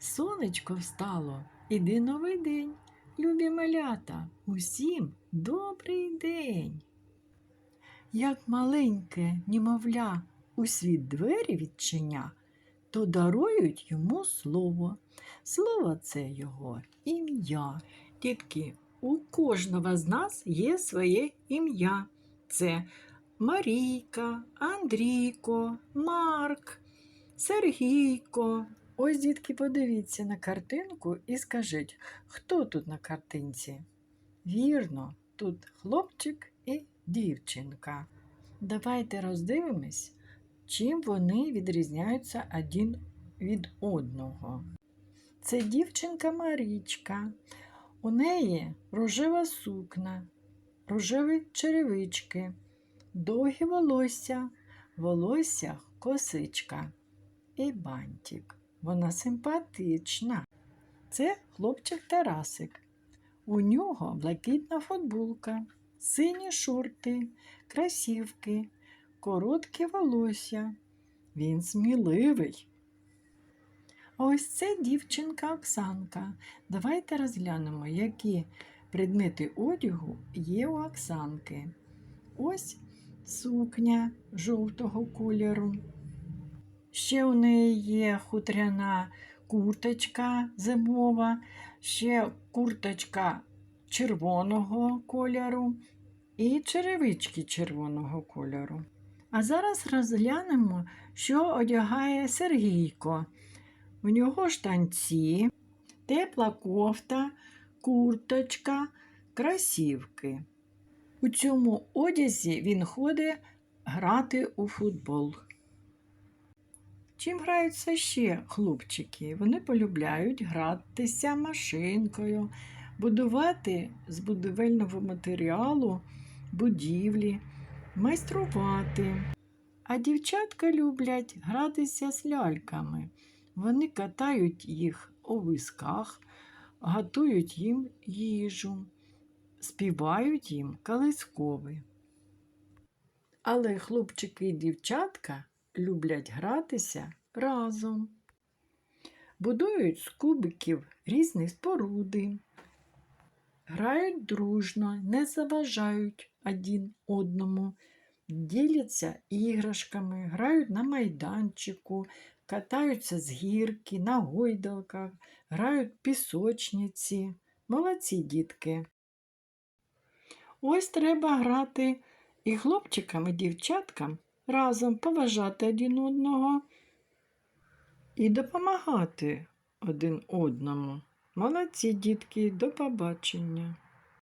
Сонечко встало, іди новий день. Любі малята, усім добрий день. Як маленьке німовля у світ двері відчиня, то дарують йому слово. Слово це його ім'я. Дітки, у кожного з нас є своє ім'я. Це Марійка, Андрійко, Марк, Сергійко. Ось, дітки, подивіться на картинку і скажіть, хто тут на картинці? Вірно, тут хлопчик і дівчинка. Давайте роздивимось, чим вони відрізняються один від одного. Це дівчинка Марічка. У неї рожева сукна, рожеві черевички, довгі волосся, волосся косичка і бантик. Вона симпатична. Це хлопчик Тарасик. У нього блакитна футболка, сині шорти, красівки, коротке волосся. Він сміливий. Ось це дівчинка Оксанка. Давайте розглянемо, які предмети одягу є у Оксанки. Ось сукня жовтого кольору. Ще у неї є хутряна курточка зимова, ще курточка червоного кольору і черевички червоного кольору. А зараз розглянемо, що одягає Сергійко. У нього штанці, тепла кофта, курточка, красівки. У цьому одязі він ходить грати у футбол. Чим граються ще хлопчики? Вони полюбляють гратися машинкою, будувати з будівельного матеріалу будівлі, майструвати. А дівчатка люблять гратися з ляльками. Вони катають їх у візках, готують їм їжу, співають їм колискови. Але хлопчики і дівчатка люблять гратися разом. Будують з кубиків різні споруди, грають дружно, не заважають один одному, діляться іграшками, грають на майданчику, катаються з гірки, на гойдалках, грають пісочниці. Молодці дітки. Ось треба грати і хлопчикам, і дівчаткам разом поважати один одного і допомагати один одному. Молодці, дітки, до побачення.